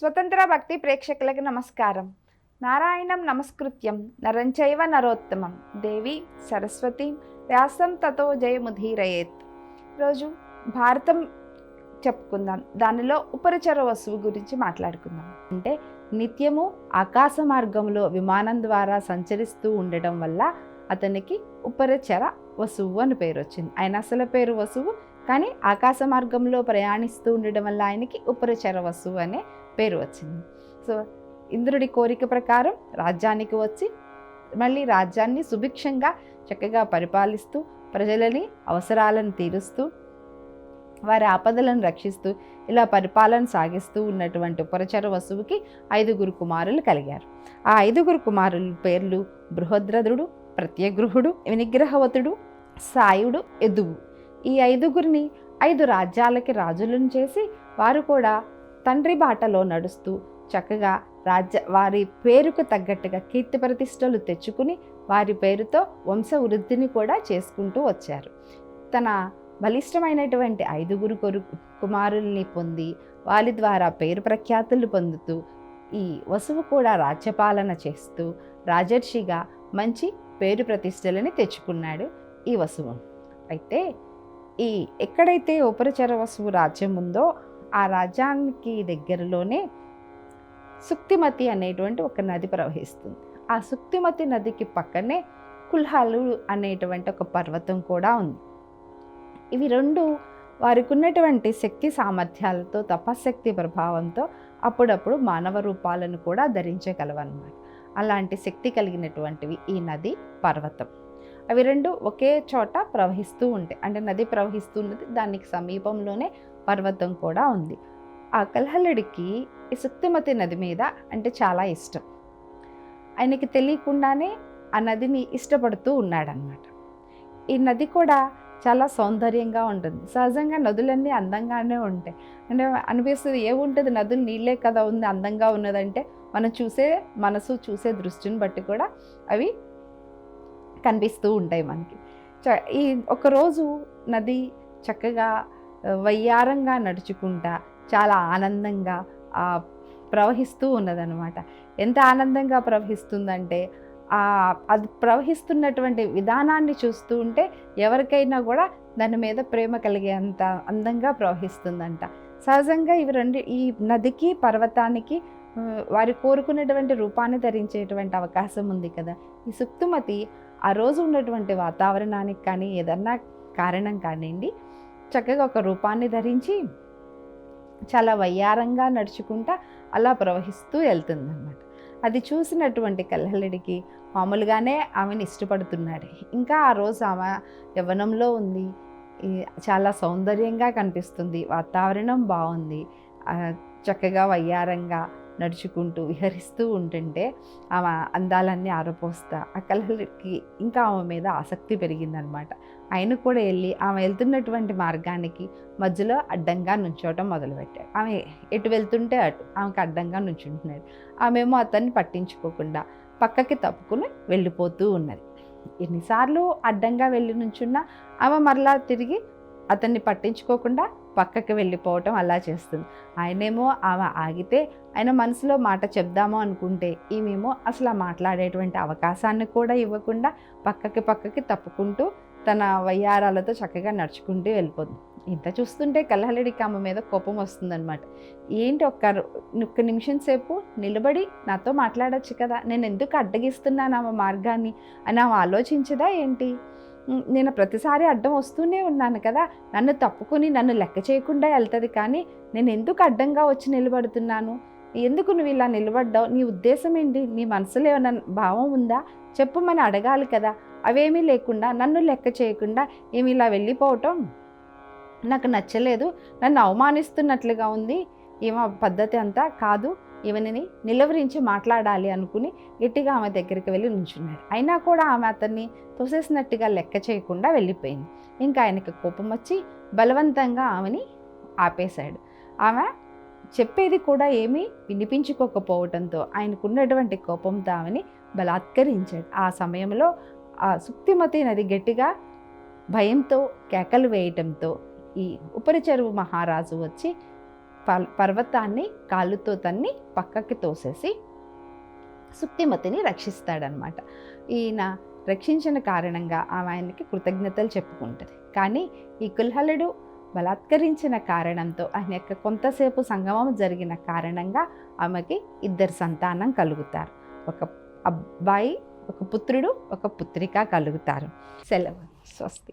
స్వతంత్ర భక్తి ప్రేక్షకులకు నమస్కారం. నారాయణం నమస్కృత్యం నరంచైవ నరోత్తమం. దేవి సరస్వతి వ్యాసం తతో జయముధీరయేత్ రోజు భారతం చెప్పుకుందాం. దానిలో ఉపరిచర వస్తువు గురించి మాట్లాడుకుందాం. అంటే నిత్యము ఆకాశ మార్గంలో విమానం ద్వారా సంచరిస్తూ ఉండడం వల్ల అతనికి ఉపరిచర వసువు అని పేరు వచ్చింది. ఆయన అసలు పేరు వసువు కానీ ఆకాశ మార్గంలో ప్రయాణిస్తూ ఉండడం వల్ల ఆయనకి ఉపరిచర వసువు అనే పేరు వచ్చింది. సో ఇంద్రుడి కోరిక ప్రకారం రాజ్యానికి వచ్చి మళ్ళీ రాజ్యాన్ని సుభిక్షంగా చక్కగా పరిపాలిస్తూ ప్రజలని అవసరాలను తీరుస్తూ వారి ఆపదలను రక్షిస్తూ ఇలా పరిపాలన సాగిస్తూ ఉన్నటువంటి పురచర వసువుకి ఐదుగురు కుమారులు కలిగారు. ఆ ఐదుగురు కుమారుల పేర్లు బృహద్రథుడు ప్రత్యగృహుడు వినిగ్రహవతుడు సాయుడు ఎదువు ఈ ఐదుగురిని ఐదు రాజ్యాలకి రాజులను చేసి వారు కూడా తండ్రి బాటలో నడుస్తూ చక్కగా రాజ్య వారి పేరుకు తగ్గట్టుగా కీర్తి ప్రతిష్టలు తెచ్చుకుని వారి పేరుతో వంశ వృద్ధిని కూడా చేసుకుంటూ వచ్చారు. తన బలిష్టమైనటువంటి ఐదుగురు కొరు కుమారుల్ని పొంది వారి ద్వారా పేరు ప్రఖ్యాతులు పొందుతూ ఈ వసువు కూడా రాజ్యపాలన చేస్తూ రాజర్షిగా మంచి పేరు ప్రతిష్టలని తెచ్చుకున్నాడు ఈ వసువు. అయితే ఈ ఎక్కడైతే ఉపరిచర వసువు రాజ్యం ఉందో ఆ రాజ్యానికి దగ్గరలోనే సుక్తిమతి అనేటువంటి ఒక నది ప్రవహిస్తుంది. ఆ సుక్తిమతి నదికి పక్కనే కుల్హాలు అనేటువంటి ఒక పర్వతం కూడా ఉంది. ఇవి రెండు వారికి ఉన్నటువంటి శక్తి సామర్థ్యాలతో తపశక్తి ప్రభావంతో అప్పుడప్పుడు మానవ రూపాలను కూడా ధరించగలవన్నమాట. అలాంటి శక్తి కలిగినటువంటివి ఈ నది పర్వతం. అవి రెండు ఒకే చోట ప్రవహిస్తూ ఉంటాయి. అంటే నది ప్రవహిస్తున్నది దానికి సమీపంలోనే పర్వతం కూడా ఉంది. ఆ కల్హలుడికి ఈ సుక్తిమతి నది మీద అంటే చాలా ఇష్టం. ఆయనకి తెలియకుండానే ఆ నదిని ఇష్టపడుతూ ఉన్నాడనమాట ఈ నది కూడా చాలా సౌందర్యంగా ఉంటుంది. సహజంగా నదులన్నీ అందంగానే ఉంటాయి. అంటే అనిపిస్తుంది ఏముంటుంది? నదులు నీళ్ళే కదా ఉంది అందంగా ఉన్నదంటే మనం చూసే మనసు చూసే దృష్టిని బట్టి కూడా అవి కనిపిస్తూ ఉంటాయి మనకి. ఈ ఒకరోజు నది చక్కగా వయ్యారంగా నడుచుకుంటా చాలా ఆనందంగా ప్రవహిస్తూ ఉన్నదనమాట ఎంత ఆనందంగా ప్రవహిస్తుందంటే ఆ అది ప్రవహిస్తున్నటువంటి విధానాన్ని చూస్తూ ఉంటే ఎవరికైనా కూడా దాని మీద ప్రేమ కలిగే అంత అందంగా ప్రవహిస్తుందంట. సహజంగా ఇవి రెండు ఈ నదికి పర్వతానికి వారు కోరుకున్నటువంటి రూపాన్ని ధరించేటువంటి అవకాశం ఉంది కదా. ఈ సుక్తుమతి ఆ రోజు ఉన్నటువంటి వాతావరణానికి కానీ ఏదన్నా కారణం కానివ్వండి చక్కగా ఒక రూపాన్ని ధరించి చాలా వయ్యారంగా నడుచుకుంటా అలా ప్రవహిస్తూ వెళ్తుందన్నమాట. అది చూసినటువంటి కల్లహలుడికి మామూలుగానే ఆమెను ఇష్టపడుతున్నాడు. ఇంకా ఆ రోజు ఆమె యవ్వనంలో ఉంది. చాలా సౌందర్యంగా కనిపిస్తుంది. వాతావరణం బాగుంది. చక్కగా వయ్యారంగా నడుచుకుంటూ విహరిస్తూ ఉంటుంటే ఆమె అందాలన్నీ ఆరపోస్తా ఆ కలహలకి ఇంకా ఆమె మీద ఆసక్తి పెరిగిందనమాట. ఆయన కూడా వెళ్ళి ఆమె వెళ్తున్నటువంటి మార్గానికి మధ్యలో అడ్డంగా నుంచోవటం మొదలుపెట్టాడు. ఆమె ఎటు వెళ్తుంటే అటు ఆమెకు అడ్డంగా నుంచుంటున్నాడు. ఆమెమో అతన్ని పట్టించుకోకుండా పక్కకి తప్పుకుని వెళ్ళిపోతూ ఉన్నది. ఎన్నిసార్లు అడ్డంగా వెళ్ళి నుంచున్నా ఆమె మరలా తిరిగి అతన్ని పట్టించుకోకుండా పక్కకి వెళ్ళిపోవటం అలా చేస్తుంది. ఆయనేమో ఆమె ఆగితే ఆయన మనసులో మాట చెప్దాము అనుకుంటే ఈమెమో అసలు ఆ మాట్లాడేటువంటి అవకాశాన్ని కూడా ఇవ్వకుండా పక్కకి పక్కకి తప్పుకుంటూ తన వయ్యారాలతో చక్కగా నడుచుకుంటూ వెళ్ళిపోతుంది. ఇంత చూస్తుంటే కల్లహలుడికి ఆమె మీద కోపం వస్తుందన్నమాట. ఏంటి ఒక్క ఒక్క నిమిషం సేపు నిలబడి నాతో మాట్లాడచ్చు కదా నేను ఎందుకు అడ్డగిస్తున్నాను ఆమె మార్గాన్ని? అని ఆమె ఆలోచించదా ఏంటి? నేను ప్రతిసారి అడ్డం వస్తూనే ఉన్నాను కదా. నన్ను తప్పుకుని నన్ను లెక్క చేయకుండా వెళ్తుంది కానీ నేను ఎందుకు అడ్డంగా వచ్చి నిలబడుతున్నాను? ఎందుకు నువ్వు ఇలా నిలబడ్డావు? నీ ఉద్దేశం ఏంటి? నీ మనసులో ఏమైనా భావం ఉందా? చెప్పమని అడగాలి కదా. అవేమీ లేకుండా నన్ను లెక్క చేయకుండా ఏమి ఇలా వెళ్ళిపోవటం? నాకు నచ్చలేదు. నన్ను అవమానిస్తున్నట్లుగా ఉంది. ఏమో పద్ధతి అంతా కాదు. ఈమెని నిలవరించి మాట్లాడాలి అనుకుని గట్టిగా ఆమె దగ్గరికి వెళ్ళి నుంచున్నాడు. అయినా కూడా ఆమె అతన్ని తోసేసినట్టుగా లెక్క చేయకుండా వెళ్ళిపోయింది. ఇంకా ఆయనకి కోపం వచ్చి బలవంతంగా ఆమెని ఆపేశాడు. ఆమె చెప్పేది కూడా ఏమీ వినిపించుకోకపోవడంతో ఆయనకున్నటువంటి కోపంతో ఆమెని బలాత్కరించాడు. ఆ సమయంలో ఆ సుక్తిమతి నది గట్టిగా భయంతో కేకలు వేయటంతో ఈ ఉపరిచరువు మహారాజు వచ్చి పర్వతాన్ని కాళ్ళుతో తన్ని పక్కకి తోసేసి సుక్తిమతిని రక్షిస్తాడనమాట. ఈయన రక్షించిన కారణంగా ఆమె ఆయనకి కృతజ్ఞతలు చెప్పుకుంటుంది. కానీ ఈ కుల్హలుడు బలాత్కరించిన కారణంతో ఆయన యొక్క కొంతసేపు సంగమం జరిగిన కారణంగా ఆమెకి ఇద్దరు సంతానం కలుగుతారు. ఒక అబ్బాయి ఒక పుత్రుడు ఒక పుత్రిక కలుగుతారు. సెలవు. స్వస్తి.